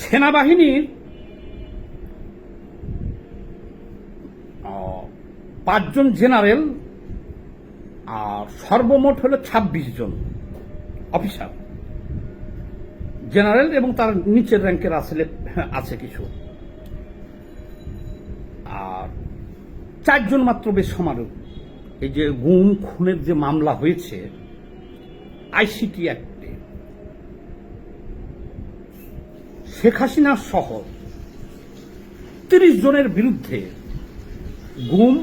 সেনাবাহিনীর পাঁচজন জেনারেল আর সর্বমোট হলো ২৬ জন অফিসার। জেনারেল এবং তার নিচের র্যাঙ্কের আসলে আছে কিছু। আর চারজন মাত্র বেশ সমারোহ এই যে গুম, খুনের যে মামলা হয়েছে, আইসিটি অ্যাক্টে শেখ হাসিনা সহ তিরিশ জনের বিরুদ্ধে গুম,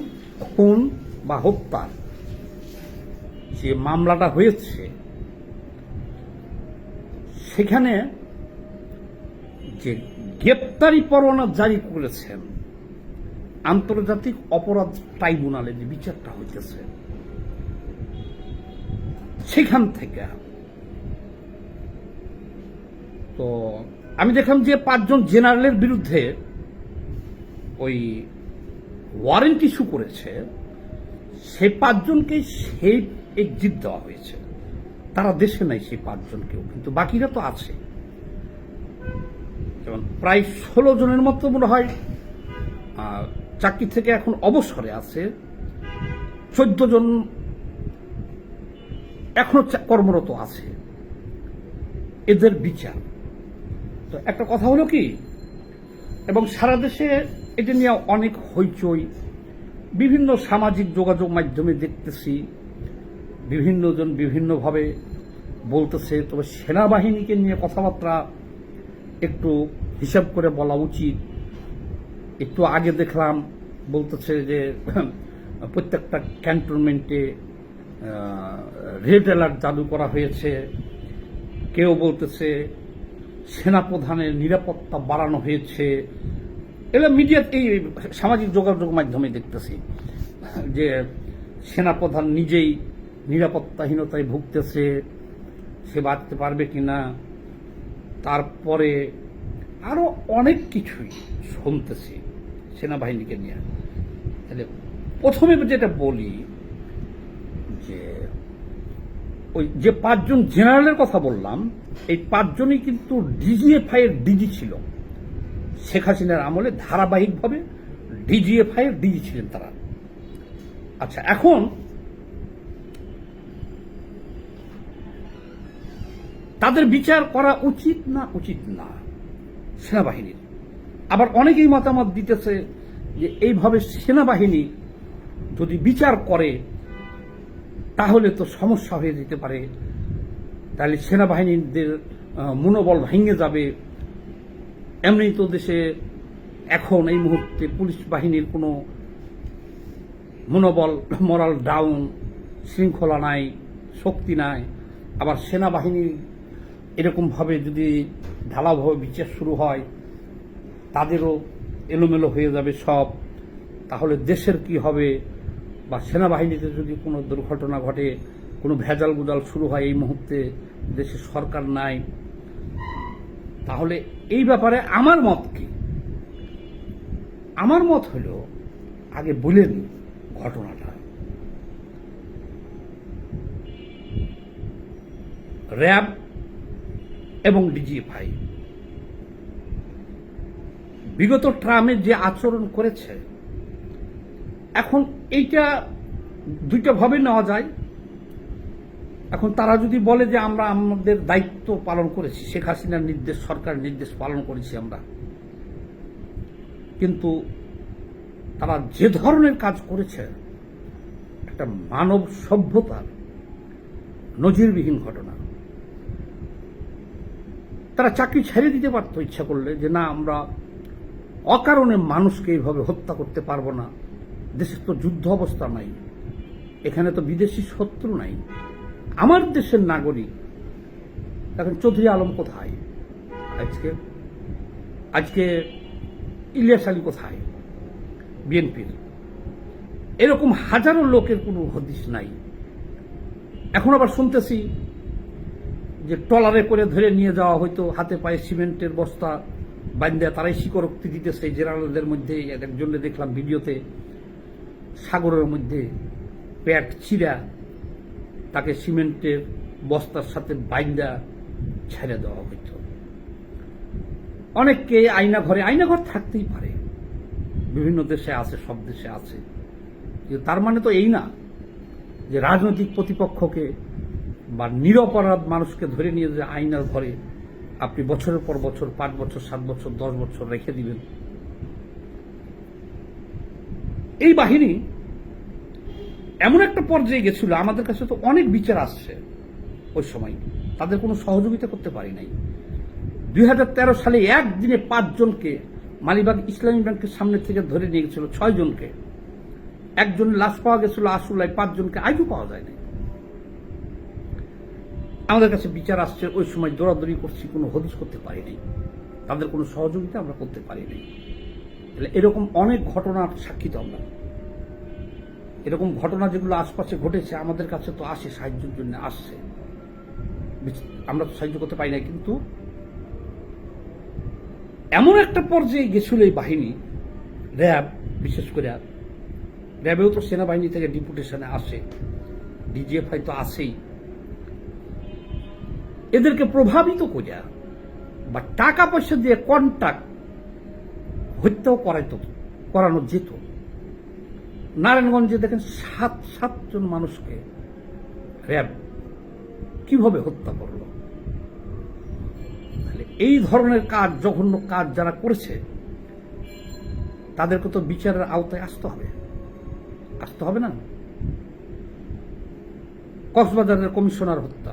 খুন বা হত্যার যে মামলাটা হয়েছে, সেখানে যে গ্রেপ্তারি পরোয়ানা জারি করেছেন, আন্তর্জাতিক অপরাধ ট্রাইব্যুনালে যে বিচারটা হইতেছে, সেখান থেকে তো আমি দেখলাম যে পাঁচজন জেনারেলের বিরুদ্ধে ওই ওয়ারেন্ট ইস্যু করেছে। সেই পাঁচজনকে সেই এক্সিট দেওয়া হয়েছে। তারা দেশে নাই সেই পাঁচজনকেও, কিন্তু বাকিরা তো আছে। যেমন প্রায় ষোলো জনের মতো মনে হয় চাকরি থেকে এখন অবসরে আছে। চোদ্দ জন এখনও কর্মরত আছে। এদের বিচার। তো একটা কথা হলো কি? এবং সারা দেশে এটা নিয়ে অনেক হইচই, বিভিন্ন সামাজিক যোগাযোগ মাধ্যমে দেখতেছি বিভিন্ন জন বিভিন্নভাবে বলতেছে, তবে সেনাবাহিনীকে নিয়ে কথাবার্তা একটু হিসাব করে বলা উচিত। একটু আগে দেখলাম, বলতেছে যে প্রত্যেকটা ক্যান্টনমেন্টে রেড অ্যালার্ট চালু করা হয়েছে। কেউ বলতেছে সেনাপ্রধানের নিরাপত্তা বাড়ানো হয়েছে। এগুলো মিডিয়া এই সামাজিক যোগাযোগ মাধ্যমে দেখতেছি যে সেনাপ্রধান নিজেই নিরাপত্তাহীনতায় ভুগতেছে, সে বাঁচতে পারবে কিনা। তারপরে আরও অনেক কিছুই শুনতেছি সেনাবাহিনীকে নিয়ে। তাহলে প্রথমে যেটা বলি যে ওই যে পাঁচজন জেনারেলের কথা বললাম, এই পাঁচজনই কিন্তু ডিজিএফআই এর ডিজি ছিল। শেখ হাসিনার আমলে ধারাবাহিকভাবে ডিজিএফআই এর ডিজি ছিলেন তারা। আচ্ছা এখন তাদের বিচার করা উচিত না উচিত না, সেনাবাহিনীর। আবার অনেকেই মতামত দিতেছে যে এইভাবে সেনাবাহিনী যদি বিচার করে তাহলে তো সমস্যা হয়ে যেতে পারে। তাহলে সেনাবাহিনীদের মনোবল ভেঙে যাবে। এমনি তো দেশে এখন এই মুহূর্তে পুলিশ বাহিনীর কোনো মনোবল মরাল ডাউন শৃঙ্খলা নাই, শক্তি নাই। আবার সেনাবাহিনী এরকমভাবে যদি ঢালাভাবে বিচার শুরু হয়, তাদেরও এলোমেলো হয়ে যাবে সব। তাহলে দেশের কি হবে? বা সেনাবাহিনীতে যদি কোনো দুর্ঘটনা ঘটে, কোনো ভেজাল গুজাল শুরু হয় এই মুহূর্তে দেশে সরকার নাই, তাহলে এই ব্যাপারে আমার মত কি? আমার মত হলো, আগে বলেন ঘটনাটা। র্যাব এবং ডিজিএফআই, বিগত ট্রামে যে আচরণ করেছে এখন এইটা দুইটা ভাবে নেওয়া যায়। এখন তারা যদি বলে যে আমরা আমাদের দায়িত্ব পালন করেছি, শেখ হাসিনার নির্দেশ সরকার নির্দেশ পালন করেছি আমরা। কিন্তু তারা যে ধরনের কাজ করেছে, একটা মানব সভ্যতার নজিরবিহীন ঘটনা। তারা চাকরি ছেড়ে দিতে পারতো, ইচ্ছা করলে, যে না, আমরা অকারণে মানুষকে এইভাবে হত্যা করতে পারব না। দেশের তো যুদ্ধ অবস্থা নাই, এখানে তো বিদেশি শত্রু নাই। আমার দেশের নাগরিক, এখন চৌধুরী আলম কোথায়? আজকে? আজকে ইলিয়াস আলী কোথায়? বিএনপির। এরকম হাজারো লোকের কোনো হদিস নাই। এখন আবার শুনতেছি যে ট্রলারে করে ধরে নিয়ে যাওয়া হয়তো হাতে পায়ে সিমেন্টের বস্তা বান্ধে তারাই স্বীকারোক্তি দিতেছে জেনারেলদের মধ্যে। একজনে দেখলাম ভিডিওতে। সাগরের মধ্যে প্যাট চিরা তাকে সিমেন্টের বস্তার সাথে বাইন্দা ছেড়ে দেওয়া হইত। অনেককে আয়না ঘরে, আয়না ঘর থাকতেই পারে। বিভিন্ন দেশে আছে, সব দেশে আছে। কিন্তু তার মানে তো এই না যে রাজনৈতিক প্রতিপক্ষকে বা নিরপরাধ মানুষকে ধরে নিয়ে যে আইনার ঘরে আপনি বছরের পর বছর, পাঁচ বছর, সাত বছর, দশ বছর রেখে দিবেন এই বাহিনী এমন একটা পর্যায়ে গেছিল, আমাদের কাছে তো অনেক বিচার আসছে ওই সময়। তাদের কোনো সহযোগিতা করতে পারি নাই। দুই তেরো সালে একদিনে পাঁচজনকে মালিবাগ ইসলামী ব্যাংকের সামনে থেকে ধরে নিয়ে গেছিল ছয় জনকে একজন লাশ পাওয়া গেছিল আসুলায় পাঁচজনকে আজও পাওয়া যায়নি আমাদের কাছে বিচার আসছে, ওই সময় দৌড়াদৌড়ি করছি, কোনো হদিস করতে পারিনি তাদের কোনো সহযোগিতা আমরা করতে পারিনি তাহলে এরকম অনেক ঘটনার সাক্ষী তো আমরা। এরকম ঘটনা যেগুলো আশপাশে ঘটেছে, আমাদের কাছে তো আসে, সাহায্যের জন্য আসছে। আমরা তো সাহায্য করতে পারি না কিন্তু এমন একটা পর্যায়ে গেছিল এই বাহিনী, র্যাব, বিশেষ করে র্যাবেও তো সেনাবাহিনী থেকে ডিপুটেশনে আসে ডিজিএফআই তো আসেই এদেরকে প্রভাবিত করিয়া বা টাকা পয়সা দিয়ে কন্ট্যাক্ট হত্যাও করাইতো, করানো যেত। নারায়ণগঞ্জে দেখেন সাত, সাতজন মানুষকে র্যাব কীভাবে হত্যা করল? তাহলে এই ধরনের কাজ, জঘন্য কাজ যারা করেছে, তাদেরকে তো বিচারের আওতায় আসতে হবে। আসতে হবে না? কক্সবাজারের কমিশনার হত্যা।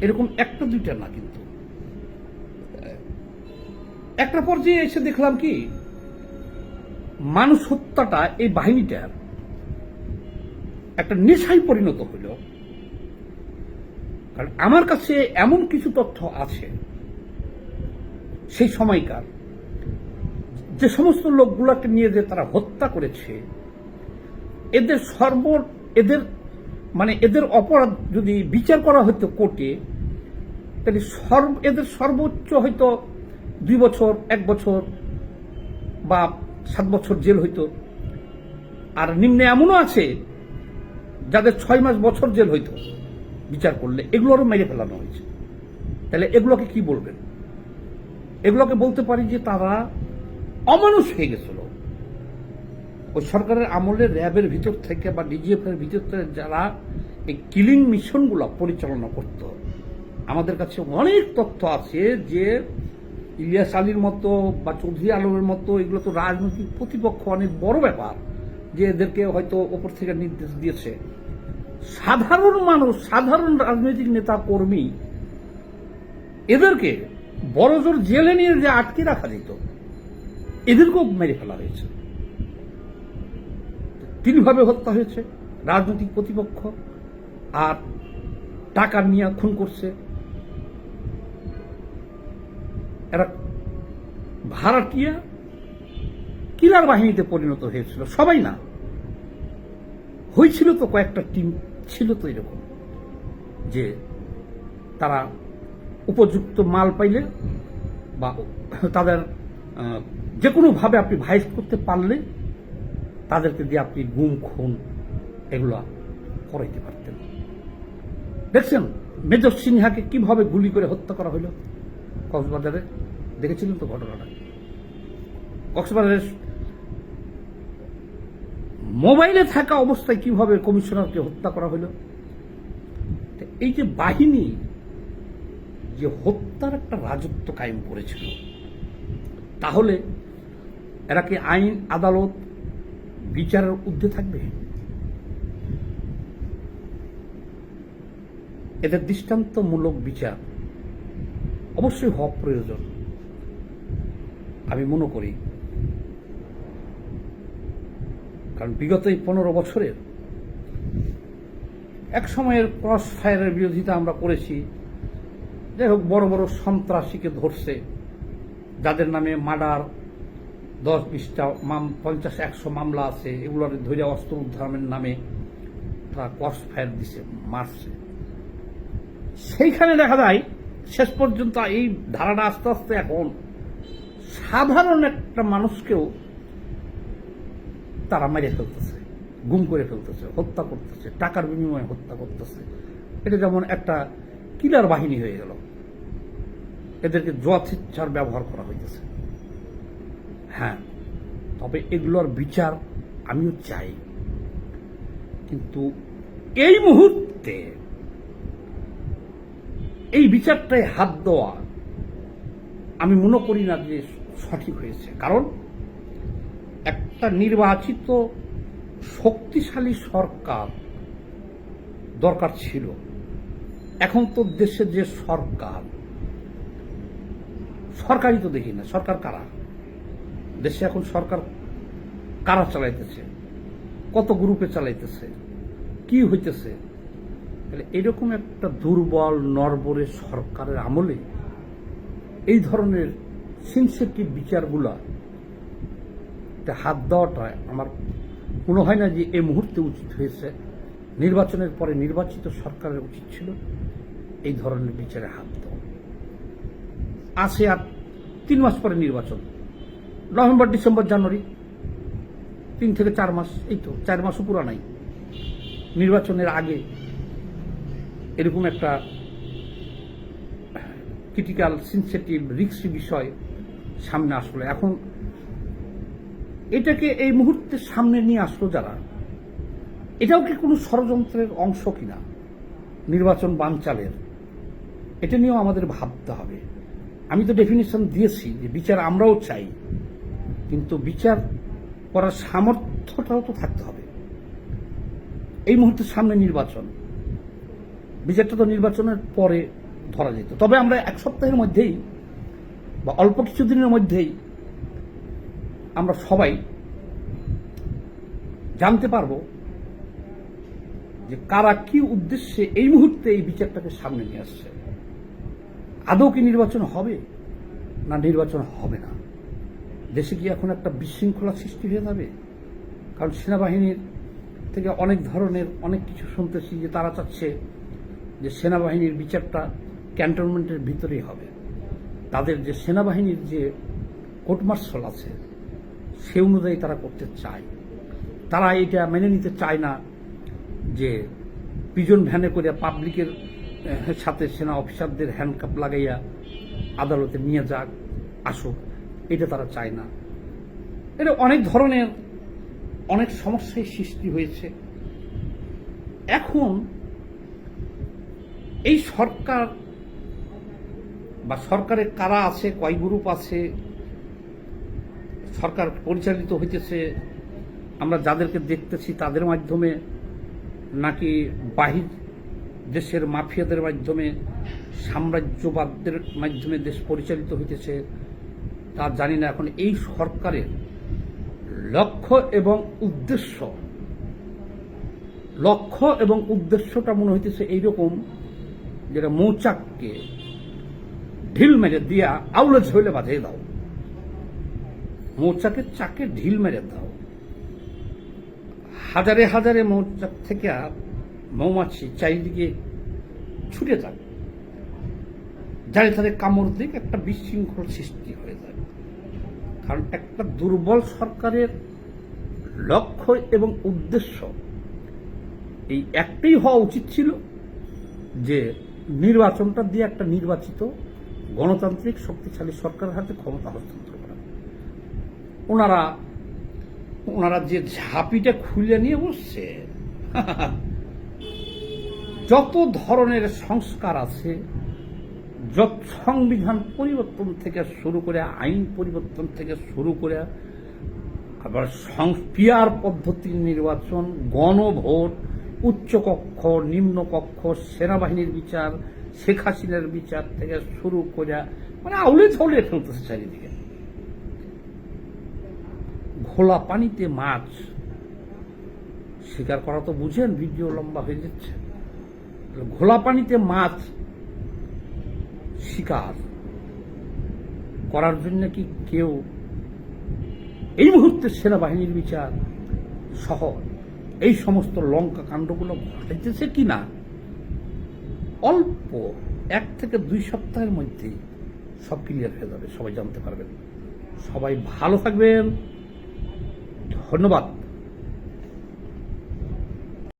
এরকম একটা দুইটা না কিন্তু। একটা পর্যায়ে এসে দেখলাম কি? মানুষ হত্যাটা এই বাহিনীটার একটা নেশায় পরিণত হইল কারণ আমার কাছে এমন কিছু তথ্য আছে, সেই সময়কার, যে সমস্ত লোকগুলোকে নিয়ে যে তারা হত্যা করেছে, এদের সর্ব, এদের মানে এদের অপরাধ যদি বিচার করা হতো কোর্টে, তাহলে সর্ব, এদের সর্বোচ্চ হয়তো দুই বছর, এক বছর বা সাত বছর জেল হইতো। আর নিম্নে এমনও আছে, যাদের ছয় মাস বছর জেল হইতো বিচার করলে এগুলোরও মেরে ফেলানো হয়েছে। তাহলে এগুলোকে কি বলবেন? এগুলোকে বলতে পারি যে তারা অমানুষ হয়ে গেছিল। ওই সরকারের আমলে র্যাবের ভিতর থেকে বা ডিজিএফ এর ভিতর থেকে যারা এই কিলিং মিশনগুলো পরিচালনা করত, আমাদের কাছে অনেক তথ্য আছে যে ইলিয়াস আলীর মতো বা চৌধুরী আলমের মতো, এগুলো তো রাজনৈতিক প্রতিপক্ষ, অনেক বড় ব্যাপার যে এদেরকে হয়তো ওপর থেকে নির্দেশ দিয়েছে। সাধারণ মানুষ, সাধারণ রাজনৈতিক নেতা, কর্মী, এদেরকে বড় জোর জেলে নিয়ে যে আটকে রাখা যেত, এদেরকেও মেরে ফেলা হয়েছে। তিনভাবে হত্যা হয়েছে, রাজনৈতিক প্রতিপক্ষ, আর টাকা নিয়ে খুন করছে। এরা ভাড়াটিয়া কিলার বাহিনীতে পরিণত হয়েছিল, সবাই না। হয়েছিল তো কয়েকটা টিম ছিল তো এরকম, যে তারা উপযুক্ত মাল পাইলে বা তাদের যে কোনোভাবে আপনি ভাইস করতে পারলে তাদেরকে দিয়ে আপনি গুম, খুন এগুলো করাইতে পারতেন। দেখছেন, মেজর সিনহাকে কীভাবে গুলি করে হত্যা করা হলো কক্সবাজারে দেখেছিলেন তো ঘটনাটা? কক্সবাজারের মোবাইলে থাকা অবস্থায় কীভাবে কমিশনারকে হত্যা করা হলো? এই যে বাহিনী যে হত্যার একটা রাজত্ব কায়েম করেছিল, তাহলে এরা কি আইন, আদালত, বিচারের ঊর্ধ্বে থাকবে? এদের দৃষ্টান্তমূলক বিচার অবশ্যই হওয়া প্রয়োজন। আমি মনে করি, কারণ বিগত এই পনেরো বছরের এক সময়ের ক্রস ফায়ারের বিরোধিতা আমরা করেছি। যাই হোক, বড় বড় সন্ত্রাসীকে ধরছে, যাদের নামে মার্ডার, দশ বিশটা মাম, পঞ্চাশ, একশো মামলা আছে, এগুলোর ধৈর্য অস্ত্র উদ্ধারের নামে তারা ক্রস ফায়ার দিছে, মারছে। সেইখানে দেখা যায়, শেষ পর্যন্ত এই ধারাটা আস্তে আস্তে এখন সাধারণ একটা মানুষকেও তারা মেরে ফেলতেছে, গুম করে ফেলতেছে, হত্যা করতেছে, টাকার বিনিময়ে হত্যা করতেছে। এটা যেমন একটা কিলার বাহিনী হয়ে গেল। এদেরকে যথেচ্ছার ব্যবহার করা হইতেছে। হ্যাঁ তবে এগুলোর বিচার আমিও চাই। কিন্তু এই মুহূর্তে এই বিচারটায় হাত দেওয়া, আমি মনে করি না যে সঠিক হয়েছে। কারণ একটা নির্বাচিত শক্তিশালী সরকার দরকার ছিল। এখন তো দেশের যে সরকার, সরকারই তো দেখি না। সরকার কারা? দেশে এখন সরকার কারা চালাইতেছে? কত গ্রুপে চালাইতেছে? কি হইতেছে? তাহলে এরকম একটা দুর্বল নরবরে সরকারের আমলে এই ধরনের সিনসেটিভ বিচারগুলা হাত দেওয়াটা আমার মনে হয় না যে এই মুহূর্তে উচিত হয়েছে। নির্বাচনের পরে নির্বাচিত সরকারের উচিত ছিল এই ধরনের বিচারে হাত দেওয়া। আছে আর তিন মাস পরে নির্বাচন। November, December, January. তিন থেকে চার মাস, এই তো চার মাসও পুরো নাই। নির্বাচনের আগে এরকম একটা ক্রিটিক্যাল সেন্সিটিভ রিক্সি বিষয় সামনে আসলো। এখন এটাকে এই মুহূর্তে সামনে নিয়ে আসলো যারা, এটাও কি কোনো ষড়যন্ত্রের অংশ কিনা? নির্বাচন বানচালের, এটা নিয়েও আমাদের ভাবতে হবে। আমি তো ডেফিনেশন দিয়েছি যে বিচার আমরাও চাই, কিন্তু বিচার করার সামর্থ্যটাও তো থাকতে হবে। এই মুহূর্তে সামনে নির্বাচন, বিচারটা তো নির্বাচনের পরে ধরা যেত। তবে আমরা এক সপ্তাহের মধ্যেই বা অল্প কিছুদিনের মধ্যেই আমরা সবাই জানতে পারব যে কারা কি উদ্দেশ্যে এই মুহূর্তে এই বিচারটাকে সামনে নিয়ে আসছে। আদৌ কি নির্বাচন হবে না নির্বাচন হবে না? দেশে কি এখন একটা বিশৃঙ্খলা সৃষ্টি হয়ে যাবে? কারণ সেনাবাহিনীর থেকে অনেক ধরনের অনেক কিছু শুনতেছি যে তারা চাচ্ছে যে সেনাবাহিনীর বিচারটা ক্যান্টনমেন্টের ভিতরেই হবে। তাদের যে সেনাবাহিনীর যে কোর্ট মার্শাল আছে, সে অনুযায়ী তারা করতে চায়। তারা এটা মেনে নিতে চায় না যে পিজন ভ্যানে করে পাবলিকের সাথে সেনা অফিসারদের হ্যান্ডকাপ লাগাইয়া আদালতে নিয়ে যাক, আসুক, এটা তারা চায় না। এটা অনেক ধরনের অনেক সমস্যায় সৃষ্টি হয়েছে। এখন এই সরকার বা সরকারের কারা আছে, কয় গ্রুপ আছে, সরকার পরিচালিত হইতেছে, আমরা যাদেরকে দেখতেছি তাদের মাধ্যমে নাকি বাহির দেশের মাফিয়াদের মাধ্যমে, সাম্রাজ্যবাদদের মাধ্যমে দেশ পরিচালিত হইতেছে, তা জানি না। এখন এই সরকারের লক্ষ্য এবং উদ্দেশ্য, লক্ষ্য এবং উদ্দেশ্যটা মনে হইতেছে এইরকম যেটা মৌচাককে ঢিল মেরে দিয়া আউলে ঝইলে বাজিয়ে দাও। মৌচাকের চাকে ঢিল মেরে দাও। হাজারে হাজারে মৌচাক থেকে মৌমাছি চারিদিকে ছুটে যাক। যারে তাদের কামড় দিক একটা বিশৃঙ্খল সৃষ্টি হয়ে যায়। কারণ একটা দুর্বল সরকারের লক্ষ্য এবং উদ্দেশ্য এই একটাই হওয়া উচিত ছিল যে নির্বাচনটা দিয়ে একটা নির্বাচিত গণতান্ত্রিক শক্তিশালী সরকারের হাতে ক্ষমতা হস্তান্তর করা। ওনারা ওনারা যে ঝাঁপিটা খুলে নিয়ে বসছে, যত ধরনের সংস্কার আছে, যত সংবিধান পরিবর্তন থেকে শুরু করে, আইন পরিবর্তন থেকে শুরু করে, আবার পিয়ার পদ্ধতির নির্বাচন, গণভোট, উচ্চকক্ষ, নিম্নকক্ষ, সেনাবাহিনীর বিচার শেখ হাসিনার বিচার থেকে শুরু করে মানে আউলে ঝাউলে ফেলতেছে চারিদিকে। ঘোলা পানিতে মাছ শিকার করা তো বুঝেন, ভিডিও লম্বা হয়ে যাচ্ছে। ঘোলা পানিতে মাছ শিকার করার জন্য কি কেউ এই মুহূর্তে সেনাবাহিনীর বিচার সহ এই সমস্ত লঙ্কা কাণ্ডগুলো ঘটাইতেছে কি না? অল্প এক থেকে দুই সপ্তাহের মধ্যেই সব ক্লিয়ার হয়ে যাবে, সবাই জানতে পারবেন। সবাই ভালো থাকবেন। ধন্যবাদ।